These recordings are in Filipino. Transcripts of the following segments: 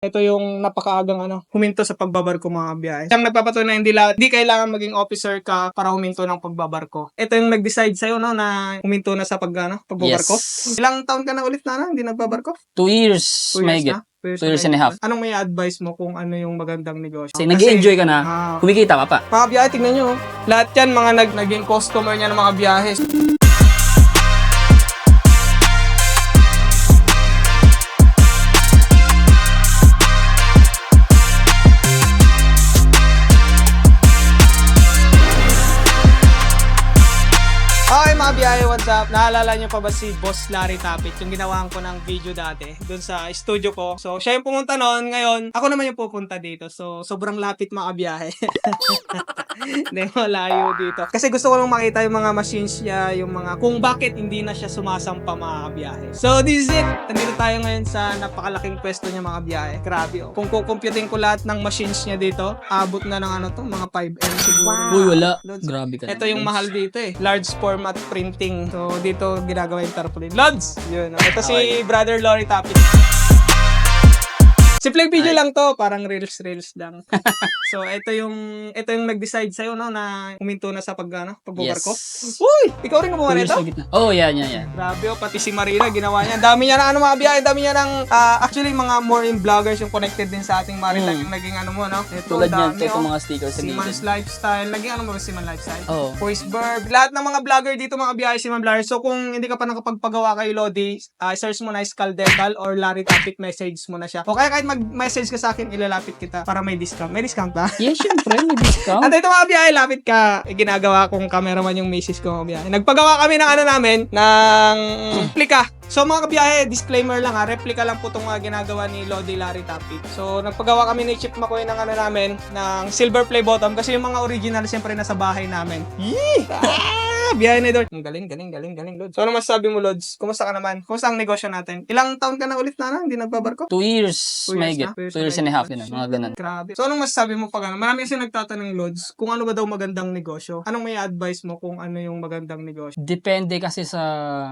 Ito yung napakaagang ano, huminto sa pagbabarko mga biyahe. Siyang nagpapatunay hindi lahat, hindi kailangan maging officer ka para huminto ng pagbabarko. Ito yung nag-decide sa'yo, no, na huminto na sa pag, ano, pagbabarko. Yes. Ilang taon ka na ulit na, no, hindi nagbabarko? Two years, Two years na? Two Two years and a half. Anong may advice mo kung ano yung magandang negosyo? Kasi nag-enjoy ka na, Ah, kumikita ka pa. mga biyahe, tignan nyo. oh. Lahat yan, mga nag naging customer niya ng mga biyahe. Biyahe, what's up? Naalala niyo pa ba si Boss Larry Tapit, yung ginawahan ko ng video dati dun sa studio ko. So, siya yung pumunta noon. Ngayon, ako naman yung pupunta dito. So, sobrang lapit mga biyahe. Hindi, malayo dito. Kasi gusto ko lang makita yung mga machines niya, yung mga, kung bakit hindi na siya sumasampa mga biyahe. So, this is it. Nandito tayo ngayon sa napakalaking pwesto niya mga biyahe. Grabe oh. Kung kukumputin ko lahat ng machines niya dito, abot na ng ano to, mga 5M siguro. Uy, wala. Grabe ka. Ito yung mahal dito eh. Large format printing. So, dito ginagawa yung tarpaulin. Lods! Yun. Ito si. Brother Lori Tapit. Simple video Ay. lang to, parang reels-reels lang. so, ito yung ito yung nag-decide sa'yo, no, na huminto na sa pag, ano, pagbabarko. Yes. Uy! Ikaw rin gumawa nito? sa. Oh, yan, yan, yan. Grabe oh, pati si Marina ginawa niya. Ang Dami niya ng ano mga biyahe, dami niya ng ah, actually mga more in vloggers yung connected din sa ating Marina Mm. yung naging ano mo no. Ito, Tulad niyan, ito oh. mga stickers sa Siman's gilid. Lifestyle. Naging ano mo ba Siman Lifestyle? Oo. Voice Verb. Lahat ng mga vlogger dito, mga biyahe, Siman Vlogger. So, kung hindi ka pa nakapagpagawa kay Lodi, ah, search mo na Scaldental or Larry Topic message mo na siya. O kaya kahit mag-message ka sa akin, ilalapit kita para may discount. May discount ba? Yes, syempre, may discount. At ito mga biyahe, lapit ka. Eh, ginagawa kong cameraman yung misis ko mga biyahe. Nagpagawa kami ng ano namin, ng replika. So mga kabiyahe, disclaimer lang ha, replika lang po itong mga ginagawa ni Lodi Larry Tapit. So nagpagawa kami ni Chip McCoy ng ano namin, ng silver play bottom kasi yung mga original siyempre nasa bahay namin. Yee! Ah, biyahe ni Lord. Ang galing, galing, galing, galing, Lods. So ano masasabi mo, Lods? Kumusta ka naman? Kumusta ang negosyo natin? Ilang taon ka na ulit na Hindi nagbabarko? Two years, Two may years get. na? Two years na and a half, may yun, mga ganun. Grabe. So, anong masasabi mo pag ano? Marami kasi nagtatanong, Lods, kung ano ba daw magandang negosyo. Anong may advice mo kung ano yung magandang negosyo? Depende kasi sa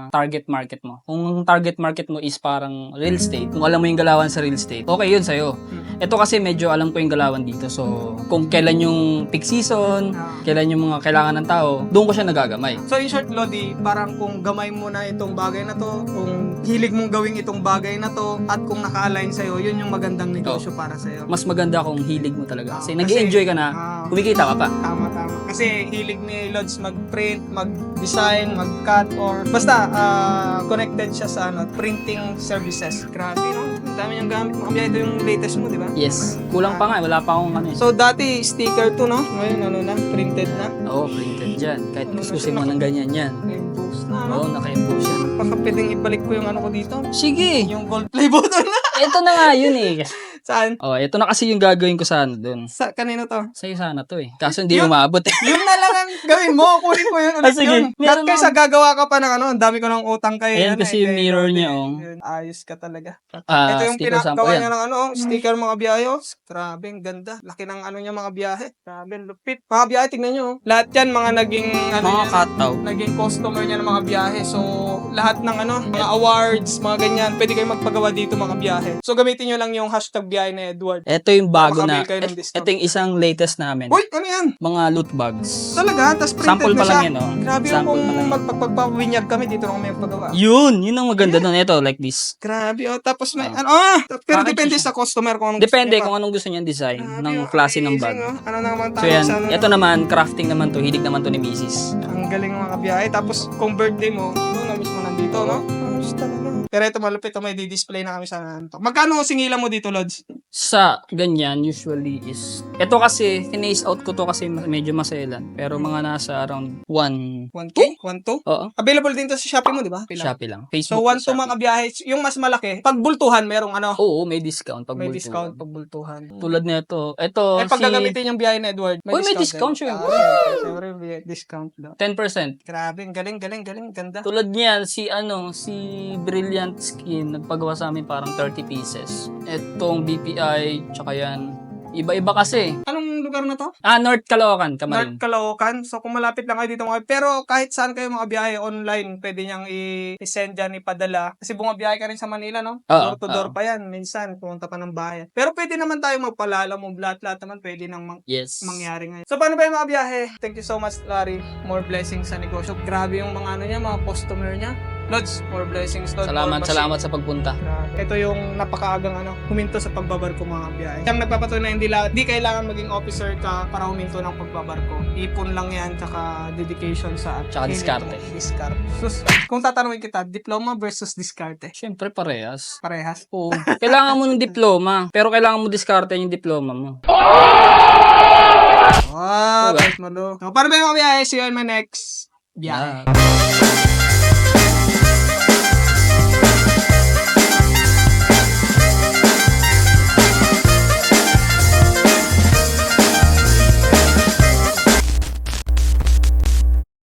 target market mo. Kung target market mo is parang real estate, kung alam mo yung galawan sa real estate, okay yun sa'yo. Hmm. Ito kasi medyo alam ko yung galawan dito. So, kung kailan yung peak season, Ah. kailan yung mga kailangan ng tao, doon ko siya nagagamay. So, in short, Lodi, parang kung gamay mo na itong bagay na to, kung hilig mong gawin itong bagay na to, at kung naka-align sa'yo, yun yung magandang negosyo para sa'yo. Mas maganda kung hilig mo talaga. Kasi Ah, nag-enjoy ka na, Ah, kumikita ka pa. Tama, tama. Kasi hilig ni Lods mag-print, mag-design, mag-cut, or basta ah, connected siya sa ano, printing services. Grabe, no? Ang dami niyang gamit. Mga ito yung latest mo, di ba? Yes. Kulang pa nga, eh. wala pa akong ano eh. So, dati sticker to, no? Ngayon, ano na? Printed na. Oo, printed dyan. Kahit Ano na mo siya, ng ganyan yan. Impose na? Oo, naka-impose yan. Baka pwedeng ibalik ko yung ano ko dito. Sige! Yung gold play button na. Ito na nga yun eh. Saan? Oh, ito na kasi yung gagawin ko sana doon. Sa, kanino to? Sa'yo sana to eh. Kaso hindi Yun- umabot eh. Yun na lang ang gawin mo. Kunin ko yun ulit Ah, sige. yun. Meron kaysa gagawa ka pa ng ano, ang dami ko ng utang kay Ayan ano, kasi eh, yung mirror niya, oh. Yun, Ayos ka talaga. Ah, Ito yung yan. niya ng ano, oh, sticker mga biyahe. oh. Grabe, ang ganda. Laki ng ano niya mga biyahe. Grabe, lupit. Mga biyahe, tignan nyo. oh. Lahat yan, mga naging, ano Mga kataw. naging customer niya ng mga biyahe. So, lahat ng ano, mga awards, mga ganyan, pwede kayo magpagawa dito mga biyahe. So, gamitin nyo lang yung hashtag biyahe ni Edward. Ito yung bago na. Makabil kayo ng et- discount. Ito yung isang latest namin. Uy, ano yan? Mga loot bags. Talaga? Tapos printed Sample na pa siya. lang yan, oh. Grabe yung Sample kung pa lang yan. magpagpapawinyag kami, dito na kami magpagawa. Yun! Yun ang maganda doon. Ito, like this. Grabe, oh. Tapos may, Ah. ano, ah! Pero Bakit depende siya? sa customer kung anong Depende gusto niya kung pa. anong gusto niyang design Grabe, ng oh, klase ng amazing, bag. oh. Ano naman tayo So yan, sa ano, ito naman, crafting naman to. Hilig naman to ni Mrs. Ang galing mga kabiyahe. Tapos, kung birthday mo, doon na mismo nandito, no? Pero ito malupit, ito may di-display na kami sa ano. Magkano singilan mo dito, Lods? Sa ganyan, usually is... Ito kasi, finish out ko to kasi medyo maselan. Pero mga nasa around 1... 1K? 1-2? Oo. Available din to sa Shopee mo, di ba? Pila? Shopee lang. So, Facebook. 1-2 mga kabiyahe. Yung mas malaki, pag bultuhan, merong ano, Oo, may discount. Pag may bulto. discount pag bultuhan. Tulad nito. Ito, eh, pag si... gagamitin yung biyahe ni Edward, Uy, may discount, din. syempre. Ah, syempre, syempre, may discount daw. 10%. Grabe, ang galing, galing, galing, ganda. Tulad niyan, si ano, si Brilliant Skin, nagpagawa sa amin parang 30 pieces. Itong BPI, tsaka yan. Iba-iba kasi. Anong lugar na to? Ah, North Caloocan, North Kamarin. Caloocan. So, kung malapit lang kayo dito mga Pero kahit saan kayo mga biyahe online, pwede niyang i- i-send dyan, ipadala. Kasi bumabiyahe ka rin sa Manila, no? Oo, door to door oo. pa yan. Minsan, pumunta pa ng bayan. Pero pwede naman tayo magpalala mo. Lahat-lahat naman pwede nang mang- Yes. mangyari ngayon. So, paano ba yung mga biyahe? Thank you so much, Larry. More blessings sa negosyo. Grabe yung mga ano niya, mga customer niya. Lods, more blessings. Lord. Salamat, salamat sa pagpunta. Grabe. Ito yung napakaagang ano, huminto sa pagbabarko mga biyahe. Siyang nagpapatunay na hindi, la- di kailangan maging officer ka para huminto ng pagbabarko. Ipon lang yan, tsaka dedication sa Tsaka diskarte. Diskarte. Sus, kung tatanungin kita, diploma versus diskarte. Siyempre, parehas. Parehas. Oo. kailangan mo ng diploma, pero kailangan mo diskarte yung diploma mo. Wow, Diba? Malo. So, paano ba yung mga biyahe? See you on my next biyahe. Yeah.